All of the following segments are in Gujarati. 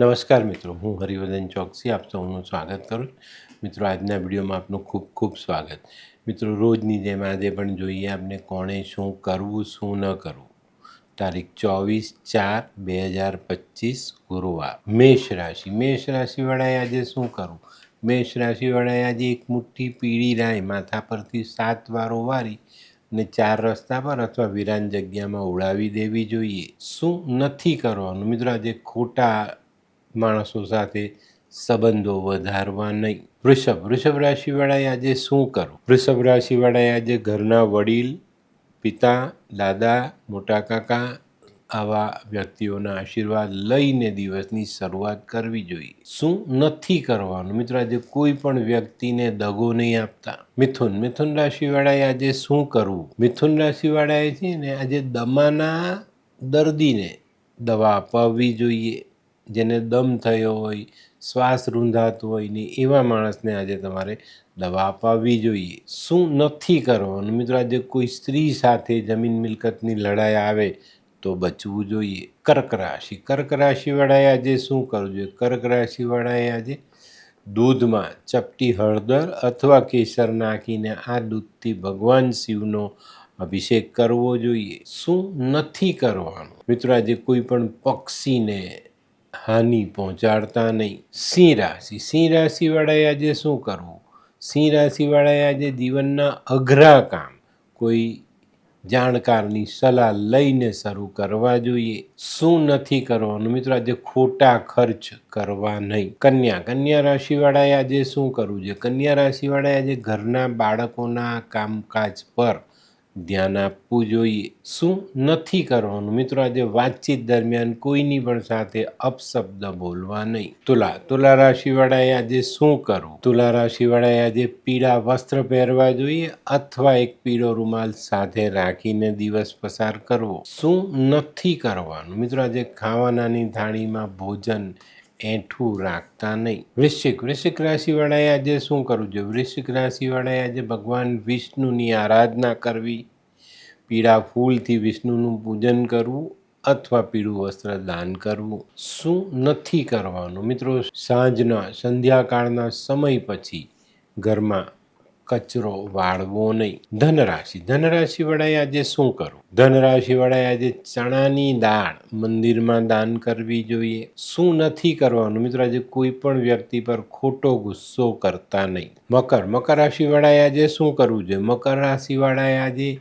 નમસ્કાર મિત્રો, હું હરિવર્ધન ચોકસી, આપ સૌનું સ્વાગત કરું. મિત્રો, આજના વિડીયોમાં આપનું ખૂબ ખૂબ સ્વાગત. મિત્રો, રોજની જેમ આજે પણ જોઈએ આપણે કોણે શું કરવું, શું ન કરવું. તારીખ ચોવીસ ચાર બે હજાર પચીસ, ગુરુવાર. મેષ રાશિ. મેષ રાશિવાળાએ આજે શું કરવું? મેષ રાશિવાળાએ આજે એક મુઠ્ઠી પીળી રાય માથા પરથી સાત વારો વારી અને ચાર રસ્તા પર અથવા વિરાન જગ્યામાં ઉડાવી દેવી જોઈએ. શું નથી કરવાનું? મિત્રો, આજે ખોટા માણસો સાથે સંબંધો વધારવા નહીં. વૃષભ વૃષભ રાશિવાળાએ આજે શું કરવું વૃષભ રાશિવાળાએ આજે ઘરના વડીલ, પિતા, દાદા, મોટા કાકા આવા વ્યક્તિઓના આશીર્વાદ લઈને દિવસની શરૂઆત કરવી જોઈએ. શું નથી કરવાનું? મિત્રો, આજે કોઈ પણ વ્યક્તિને દગો નહીં આપતા. મિથુન મિથુન રાશિવાળાએ આજે શું કરવું? મિથુન રાશિવાળાએ છે ને, આજે દમાના દર્દીને દવા અપાવવી જોઈએ. જેને દમ થયો હોય, શ્વાસ રૂંધાતો હોય ને એવા માણસને આજે તમારે દવા અપાવવી જોઈએ. શું નથી કરવાનું? મિત્રો, આજે કોઈ સ્ત્રી સાથે જમીન મિલકતની લડાઈ આવે તો બચવું જોઈએ. કર્ક રાશિ. કર્ક રાશિવાળાએ આજે શું કરવું જોઈએ? કર્ક રાશિવાળાએ આજે દૂધમાં ચપટી હળદર અથવા કેસર નાખીને આ દૂધથી ભગવાન શિવનો અભિષેક કરવો જોઈએ. શું નથી કરવાનું? મિત્રો, આજે કોઈ પણ પક્ષીને હાનિ પહોંચાડતા નહીં. સિંહ રાશિ. સિંહ રાશિવાળાએ આજે શું કરવું? સિંહ રાશિવાળાએ આજે જીવનના અઘરા કામ, કોઈ જાણકારની સલાહ લઈને શરૂ કરવા જોઈએ. શું નથી કરવાનું? મિત્રો, આજે ખોટા ખર્ચ કરવા નહીં. કન્યા. કન્યા રાશિવાળાએ આજે શું કરવું જોઈએ? કન્યા રાશિવાળાએ આજે ઘરના બાળકોના કામકાજ પર ધ્યાન આપવું જોઈએ. શું નથી કરવાનું? મિત્રો, આજે વાતચીત દરમિયાન કોઈની પણ સાથે અપશબ્દ બોલવા નહીં. તુલા તુલા રાશિવાળાએ આજે શું કરવું? તુલા રાશિવાળાએ આજે પીળા વસ્ત્ર પહેરવા જોઈએ અથવા એક પીળો રૂમાલ સાથે રાખીને દિવસ પસાર કરવો? શું નથી કરવાનું? મિત્રો, આજે ખાવાનાની થાળીમાં ભોજન એઠું રાખતા નહીં. વૃશ્ચિક વૃશ્ચિક રાશિવાળાએ આજે શું કરવું જોઈએ? વૃશ્ચિક રાશિવાળાએ આજે ભગવાન વિષ્ણુની આરાધના કરવી, પીળા ફૂલથી વિષ્ણુનું પૂજન કરવું અથવા પીળું વસ્ત્ર દાન કરવું. શું નથી કરવાનું? મિત્રો, સાંજના, સંધ્યાકાળના સમય પછી ઘરમાં કચરો વાળવો નહીં. ધનરાશિ. ધનરાશિવાળાએ આજે શું કરવું? ધનરાશિવાળાએ આજે ચણાની દાળ મંદિરમાં દાન કરવી જોઈએ. શું નથી કરવાનું? મિત્રો, આજે કોઈ પણ વ્યક્તિ પર ખોટો ગુસ્સો કરતા નહીં. મકર. મકર રાશિવાળાએ આજે શું કરવું જોઈએ? મકર રાશિવાળાએ આજે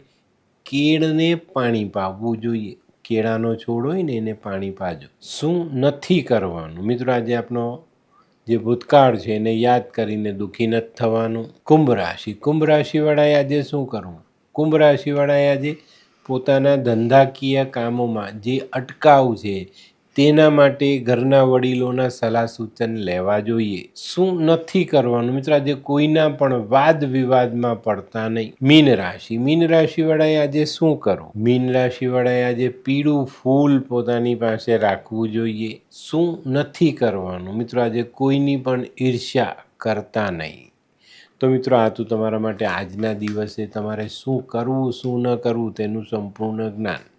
કેળને પાણી પાવવું જોઈએ. કેળાનો છોડ હોય ને એને પાણી પાજો. શું નથી કરવાનું? મિત્રો, આજે આપણો જે ભૂતકાળ છે એને યાદ કરીને દુઃખી નથી થવાનું. કુંભ રાશિ. કુંભ રાશિવાળાએ આજે શું કરવું? કુંભ રાશિવાળાએ આજે પોતાના ધંધાકીય કામોમાં જે અટકાવ છે તેના માટે ઘરના વડીલોના સલાહ સૂચન લેવા જોઈએ. શું નથી કરવાનું? મિત્રો, આજે કોઈના પણ વાદ વિવાદમાં પડતા નહીં. મીન રાશિ. મીન રાશિવાળાએ આજે શું કરવું? મીન રાશિવાળાએ આજે પીળું ફૂલ પોતાની પાસે રાખવું જોઈએ. શું નથી કરવાનું? મિત્રો, આજે કોઈની પણ ઈર્ષ્યા કરતા નહીં. તો મિત્રો, આ તો તમારા માટે આજના દિવસે તમારે શું કરવું, શું ન કરવું તેનું સંપૂર્ણ જ્ઞાન